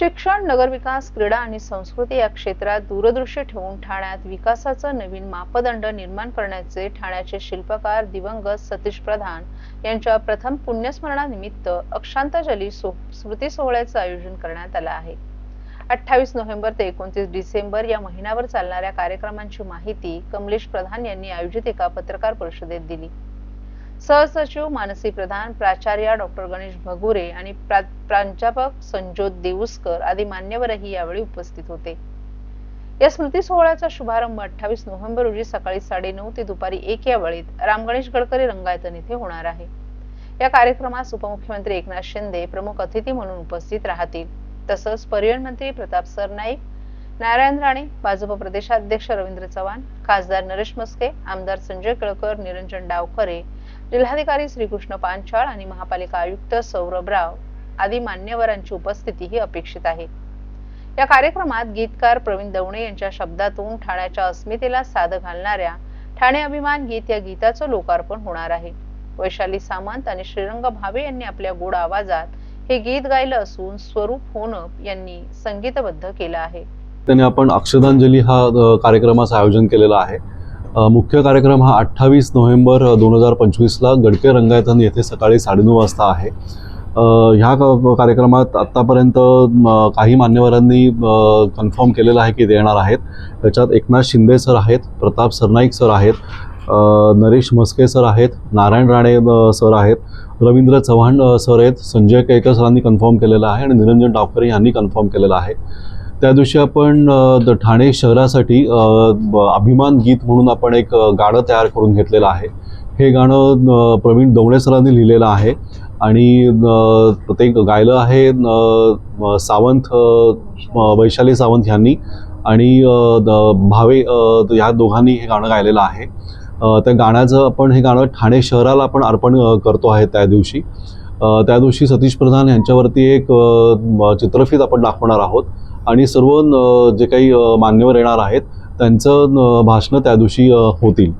शिक्षण नगरविकास क्रीडा आणि संस्कृती या क्षेत्रात दूरदृश्य ठेवून ठाण्यात विकासाचं नवीन मापदंड निर्माण करण्याचे ठाण्याचे शिल्पकार दिवंगत सतीश प्रधान यांच्या प्रथम पुण्यस्मरणानिमित्त अक्षांतजली सो स्मृती सोहळ्याचं आयोजन करण्यात आलं आहे. अठ्ठावीस नोव्हेंबर ते एकोणतीस डिसेंबर या महिन्यावर चालणाऱ्या कार्यक्रमांची माहिती कमलेश प्रधान यांनी आयोजित एका पत्रकार परिषदेत दिली. सहसचिव मानसी प्रधान प्राचार्य डॉक्टर गणेश भगुरे आणि प्रा प्राध्यापक संजोत देऊसकर आदी मान्यवरही यावेळी उपस्थित होते. या स्मृती सोहळ्याचा शुभारंभ अठ्ठावीस नोव्हेंबर रोजी सकाळी साडेनऊ ते दुपारी एक या वेळेत राम गणेश गडकरी रंगायतन येथे होणार आहे. या कार्यक्रमास उपमुख्यमंत्री एकनाथ शिंदे प्रमुख अतिथी म्हणून उपस्थित राहतील. तसंच परिवहन मंत्री प्रताप सरनाईक नारायण राणे भाजप प्रदेशाध्यक्ष रवींद्र चव्हाण खासदार नरेश मस्के आमदार संजय केळकर निरंजन डावखरे जिल्हाधिकारी श्रीकृष्ण पांचाळ आणि महापालिका आयुक्त सौरभ राव आदी मान्यवरांची उपस्थितीही अपेक्षित आहे. या कार्यक्रमात गीतकार प्रवीण दवणे यांच्या शब्दातून ठाण्याच्या अस्मितेला साद घालणाऱ्या ठाणे अभिमान गीत या गीताचं लोकार्पण होणार आहे. वैशाली सामंत आणि श्रीरंग भावे यांनी आपल्या गोड आवाजात हे गीत गायलं असून स्वरूप होनप यांनी संगीतबद्ध केलं आहे. त्याने आपण अक्षदांजली हा कार्यक्रमाचं आयोजन केलेलं आहे. मुख्य कार्यक्रम हा अठ्ठावीस नोव्हेंबर दोन हजार पंचवीसला गडके रंगायतन येथे सकाळी साडेनऊ वाजता आहे. ह्या क- कार्यक्रमात आत्तापर्यंत काही मान्यवरांनी कन्फर्म केलेलं आहे की ते येणार आहेत. त्याच्यात एकनाथ शिंदे सर आहेत प्रताप सरनाईक सर आहेत नरेश मस्के सर आहेत नारायण राणे सर आहेत रवींद्र चव्हाण सर आहेत संजय केळकर सरांनी कन्फर्म केलेलं आहे आणि निरंजन डावकरे यांनी कन्फर्म केलेलं आहे. त्या दिवशी आपण द- ठाणे शहरासाठी अभिमान गीत म्हणून आपण एक गाणं तयार करून घेतलेलं आहे. हे गाणं प्रवीण दवणे सरांनी लिहिलेलं आहे आणि ते गायलं आहे सावंत वैशाली सावंत यांनी आणि द- भावे ह्या दोघांनी हे गाणं गायलेलं आहे. त्या गाण्याचं आपण हे गाणं ठाणे शहराला आपण अर्पण करतो आहे त्या दिवशी. त्या दिवशी सतीश प्रधान यांच्यावरती एक चित्रफित आपण दाखवणार आहोत. आणि सर्व जे काही मान्यवर येणार आहेत त्यांचं भाषणं त्या दिवशी होतील.